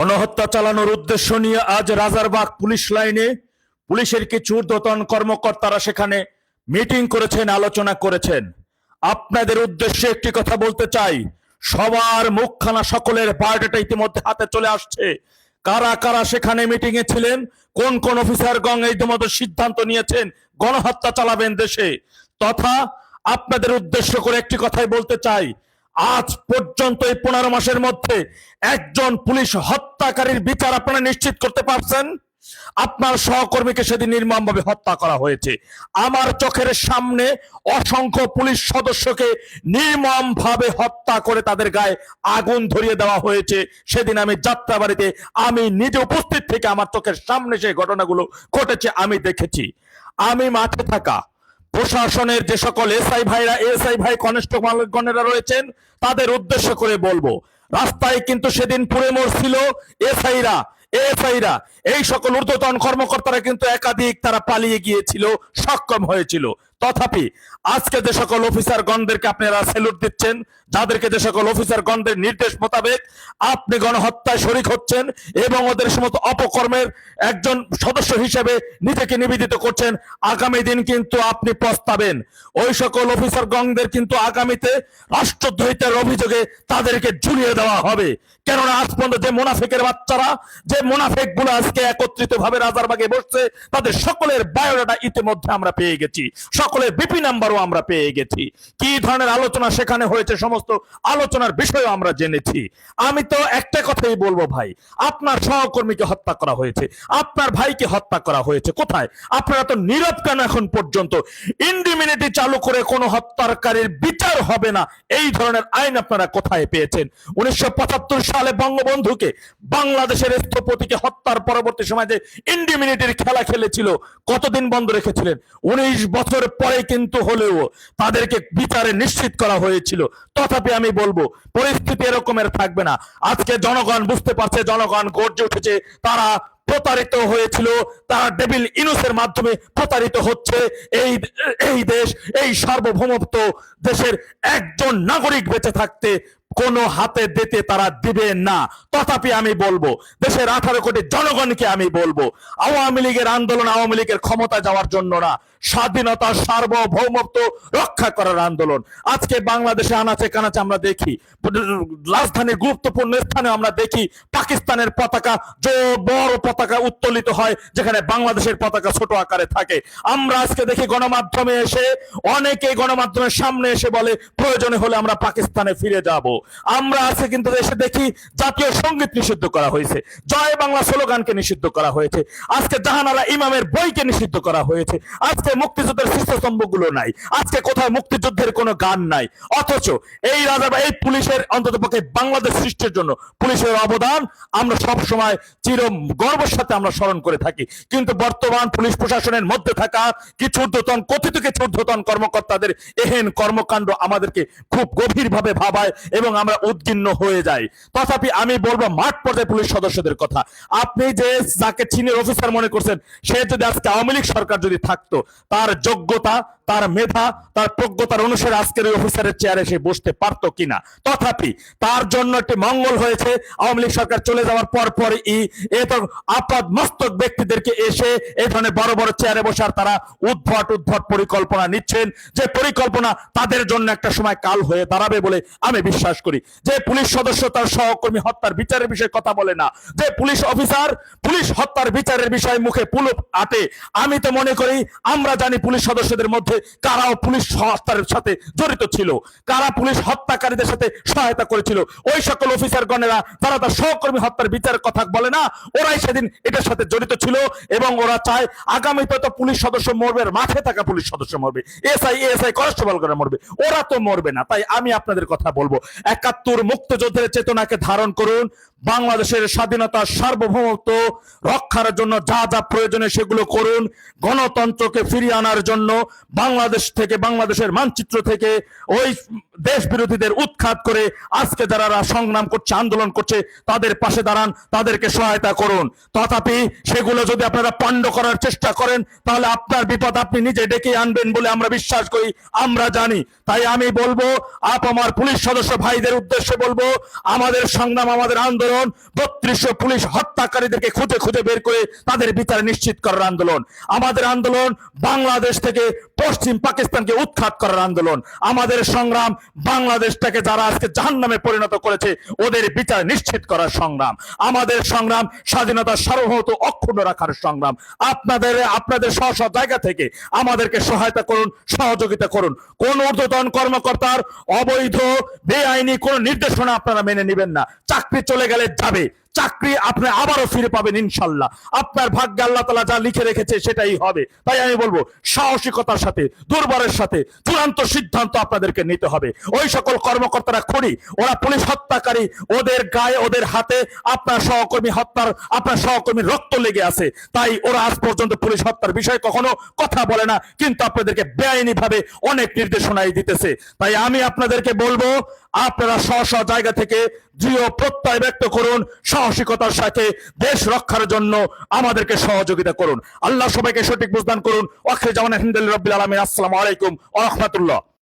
গণহত্যা চালানোর উদ্দেশ্য নিয়ে আজ রাজারবাগ পুলিশ লাইনে পুলিশের কিছু ঊর্ধ্বতন কর্মকর্তারা সেখানে মিটিং করেছেন, আলোচনা করেছেন। আপনাদের উদ্দেশ্যে একটি কথা বলতে চাই। সবার মুখখানা সকলের বায়োডাটা ইতিমধ্যে হাতে চলে আসছে। কারা কারা সেখানে মিটিং এ ছিলেন, কোন কোন অফিসার গং ইতিমধ্যে সিদ্ধান্ত নিয়েছেন, গণহত্যা চালাবেন দেশে। তথা আপনাদের উদ্দেশ্য করে একটি কথাই বলতে চাই। আজ পর্যন্ত এই পনেরো মাসের মধ্যে একজন পুলিশ হত্যাকারীর বিচার আপনারা নিশ্চিত করতে পারছেন? আপনার সহকর্মীকে সেদিন নির্মমভাবে হত্যা করা হয়েছে। আমার চোখের সামনে অসংখ্য পুলিশ সদস্যকে নির্মমভাবে হত্যা করে তাদের গায়ে আগুন ধরিয়ে দেওয়া হয়েছে। সেদিন আমি যাত্রাবাড়িতে, আমি নিজে উপস্থিত থেকে আমার চোখের সামনে সেই ঘটনাগুলো ঘটেছে, আমি দেখেছি। আমি মাঠে থাকা প্রশাসনের যে সকল এসআই ভাইরা, এসআই ভাই কনস্টেবলগণেরা রয়েছেন, তাদের উদ্দেশ্য করে বলব। রাস্তায় কিন্তু সেদিন পুড়ে মরছিল এসআইরা এসআইরা। এই সকল ঊর্ধ্বতন কর্মকর্তারা কিন্তু একাধিক তারা পালিয়ে গিয়েছিল, সক্ষম হয়েছিল। তথাপি আজকে যে সকল অফিসার গণদেরকে আপনারা স্যালুট দিচ্ছেন, যাদেরকে যে সকল অফিসার গণদের নির্দেশ মোতাবেক আপনি গণহত্যায় শরিক হচ্ছেন এবং ওদের সমস্ত অপকর্মের একজন সদস্য হিসেবে নিজেকে নিবেদিত করছেন, আগামী দিন কিন্তু আপনি পস্তাবেন ওই সকল অফিসার গণদের কিন্তু আগামীতে রাষ্ট্রদ্রোহিতার অভিযোগে তাদেরকে ঝুলিয়ে দেওয়া হবে। কেননা আজ পর্যন্ত যে মোনাফেকের বাচ্চারা, যে মোনাফেকগুলো আজকে একত্রিত ভাবে রাজারবাগে বসছে, তাদের সকলের বায়োডাটা ইতিমধ্যে আমরা পেয়ে গেছি। সকলের বিপি নাম্বারও আমরা পেয়ে গেছি। কি ধরনের আলোচনা সেখানে হয়েছে সমস্ত আলোচনার বিষয়ও আমরা জেনেছি। আমি তো একটা কথাই বলব ভাই, আপনার সহকর্মীকে হত্যা করা হয়েছে, আপনার ভাইকে হত্যা করা হয়েছে। কোথায়? আপনারা তো নীরব কেন এখন পর্যন্ত? ইন্ডিমিনিটি চালু করে কোনো হত্যাকারীর বিচার হবে না, এই ধরনের আইন আপনারা কোথায় পেয়েছেন? উনিশশো পঁচাত্তর সালে বঙ্গবন্ধুকে বাংলাদেশের স্থপতিকে হত্যার পরবর্তী সময় যে ইন্ডিমিনিটির খেলা খেলেছিল, কতদিন বন্ধ রেখেছিলেন? উনিশ বছর পরে কিন্তু হলেও তাদেরকে বিচারে নিশ্চিত করা হয়েছিল। তথাপি আমি বলব, পরিস্থিতি এরকমের থাকবে না। আজকে জনগণ বুঝতে পারছে, জনগণ গর্জে উঠেছে, তারা প্রতারিত হয়েছিল, তারা ডেভিল ইনুসের মাধ্যমে প্রতারিত হচ্ছে। এই এই দেশ, এই সার্বভৌমত্ব দেশের একজন নাগরিক বেঁচে থাকতে কোনো হাতে দিতে তারা দিবে না। তথাপি আমি বলব, দেশের আঠারো কোটি জনগণকে আমি বলব, আওয়ামী লীগের আন্দোলন আওয়ামী লীগের ক্ষমতা যাওয়ার জন্য না। স্বাধীনতা, সার্বভৌমত্ব রক্ষা করার আন্দোলন। আজকে বাংলাদেশে আনাচে কানাচে আমরা দেখি, রাজধানীর গুরুত্বপূর্ণ স্থানে আমরা দেখি, পাকিস্তানের পতাকা বড় পতাকা উত্তোলিত হয়, যেখানে বাংলাদেশের পতাকা ছোট আকারে থাকে। আমরা আজকে দেখি গণমাধ্যমে এসে, অনেকে গণমাধ্যমের সামনে এসে বলে, প্রয়োজনে হলে আমরা পাকিস্তানে ফিরে যাব। আমরা আজকে কিন্তু এসে দেখি, জাতীয় সংগীত নিষিদ্ধ করা হয়েছে। জয় বাংলা স্লোগানকে নিষিদ্ধ করা হয়েছে। আজকে জাহানারা ইমামের বইকে নিষিদ্ধ করা হয়েছে। আজকে মুক্তিযুদ্ধের শীর্ষস্তম্ভগুলো নাই। আজকে কোথায় মুক্তিযুদ্ধের কোনো গান নাই। অথচ এই রাজা এই পুলিশের অন্তত পক্ষে বাংলাদেশ সৃষ্টির জন্য পুলিশের অবদান আমরা সব সময় চির গর্বের সাথে আমরা স্মরণ করে থাকি। কিন্তু বর্তমান পুলিশ প্রশাসনের মধ্যে থাকা কিছু ঊর্ধ্বতন কথিত কিছু ঊর্ধ্বতন কর্মকর্তাদের এহেন কর্মকাণ্ড আমাদেরকে খুব গভীরভাবে ভাবায় এবং আমরা উদ্গিন্ন হয়ে যাই। তথাপি আমি বলব, মাঠ পর্যায়ে পুলিশ সদস্যদের কথা। আপনি যে যাকে চীনের অফিসার মনে করছেন, সে যদি আজকে আওয়ামী লীগ সরকার যদি থাকতো তার যোগ্যতা তার মেধা, তার প্রজ্ঞতার অনুসারে আজকের ওই অফিসারের চেয়ারে সে বসতে পারতো কিনা। তথাপি তার জন্য একটি মঙ্গল হয়েছে। আওয়ামী লীগ সরকার চলে যাওয়ার পর পর ই এ তো আপাদ মস্তক ব্যক্তিদেরকে এসে এই ধরনের বড় বড় চেয়ারে বসার তারা উদ্ভট উদ্ভট পরিকল্পনা নিচ্ছেন। যে পরিকল্পনা তাদের জন্য একটা সময় কাল হয়ে দাঁড়াবে বলে আমি বিশ্বাস করি। যে পুলিশ সদস্য তার সহকর্মী হত্যার বিচারের বিষয়ে কথা বলে না। যে পুলিশ অফিসার পুলিশ হত্যার বিচারের বিষয়ে মুখে পুলুপ আটে। আমি তো মনে করি, আমরা জানি পুলিশ সদস্যদের মধ্যে কারাও পুলিশ হত্যার সাথে জড়িত ছিল? কারা পুলিশ হত্যাকারীদের সাথে সহায়তা করেছিল? ওই সকল অফিসার গণেরা তারা তার সহকর্মী হত্যার বিচারের কথা বলে না, ওরাই সেদিন এটার সাথে জড়িত ছিল এবং ওরা চায় আগামীতে তো পুলিশ সদস্য মরবে, মাঠে থাকা পুলিশ সদস্য মরবে, এসআই এসআই কনস্টেবল করে মরবে, ওরা তো মরবে না। তাই আমি আপনাদের কথা বলব। একাত্তর মুক্তিযুদ্ধের চেতনাকে ধারণ করুন বাংলাদেশের স্বাধীনতা সার্বভৌমত্ব রক্ষার জন্য যা যা প্রয়োজনে সেগুলো করুন। গণতন্ত্রকে ফিরিয়ে আনার জন্য বাংলাদেশ থেকে, বাংলাদেশের মানচিত্র থেকে ওই দেশ বিরোধীদের উৎখাত করে আজকে যারা সংগ্রাম করছে, আন্দোলন করছে, তাদের পাশে দাঁড়ান, তাদেরকে সহায়তা করুন। তথাপি সেগুলো যদি আপনারা পণ্ড করার চেষ্টা করেন, তাহলে আপনার বিপদ আপনি নিজে ডেকে আনবেন বলে আমরা বিশ্বাস করি, আমরা জানি। তাই আমি বলব, আপ আমার পুলিশ সদস্য ভাইদের উদ্দেশ্যে বলব, আমাদের সংগ্রাম, আমাদের আন্দোলন আন্দোলন, বত্রিশশো পুলিশ হত্যাকারীদেরকে খুঁজে খুঁজে বের করে তাদের বিচার নিশ্চিত করার আন্দোলন। আমাদের আন্দোলন বাংলাদেশ থেকে পশ্চিম পাকিস্তানকে উৎখাত করার আন্দোলন। আমাদের সংগ্রাম বাংলাদেশটাকে যারা আজকে জাহান নামে পরিণত করেছে, ওদের বিচার নিশ্চিত করার সংগ্রাম। আমাদের সংগ্রাম স্বাধীনতা সার্বভৌমত্ব অক্ষুণ্ণ রাখার সংগ্রাম। আপনাদের আপনাদের স্ব স্ব জায়গা থেকে আমাদেরকে সহায়তা করুন, সহযোগিতা করুন। কোন ঊর্ধ্বতন কর্মকর্তার অবৈধ, বেআইনি কোন নির্দেশনা আপনারা মেনে নেবেন না। চাকরি চলে গেলে যাবে। চাকরি আপনি আবারও ফিরে পাবেন ইনশাল্লাহ। আপনার ভাগ্যে আল্লাহ তালা যা লিখে রেখেছে সেটাই হবে। তাই আমি বলব, সাহসিকতার সাথে দুর্বলের সাথে চূড়ান্ত সিদ্ধান্ত আপনাদেরকে নিতে হবে। ওই সকল কর্মকর্তারা খড়ি ওরা পুলিশ হত্যাকারী, ওদের গায়ে, ওদের হাতে আপনার সহকর্মী হত্যার, আপনার সহকর্মীর রক্ত লেগে আছে। তাই ওরা আজ পর্যন্ত পুলিশ হত্যার বিষয়ে কখনো কথা বলে না, কিন্তু আপনাদেরকে বেআইনি ভাবে অনেক নির্দেশনাই দিতেছে। তাই আমি আপনাদেরকে বলব আপনারা স্ব স্ব জায়গা থেকে দৃঢ় প্রত্যয় ব্যক্ত করুন, সাহসিকতার সাথে দেশ রক্ষার জন্য আমাদেরকে সহযোগিতা করুন। আল্লাহ সবাইকে সঠিক বুঝদান করুন। অক্ষে জামান হিন্দাল রবিল আলমিন। আসসালামু আলাইকুম আহমতুল্লাহ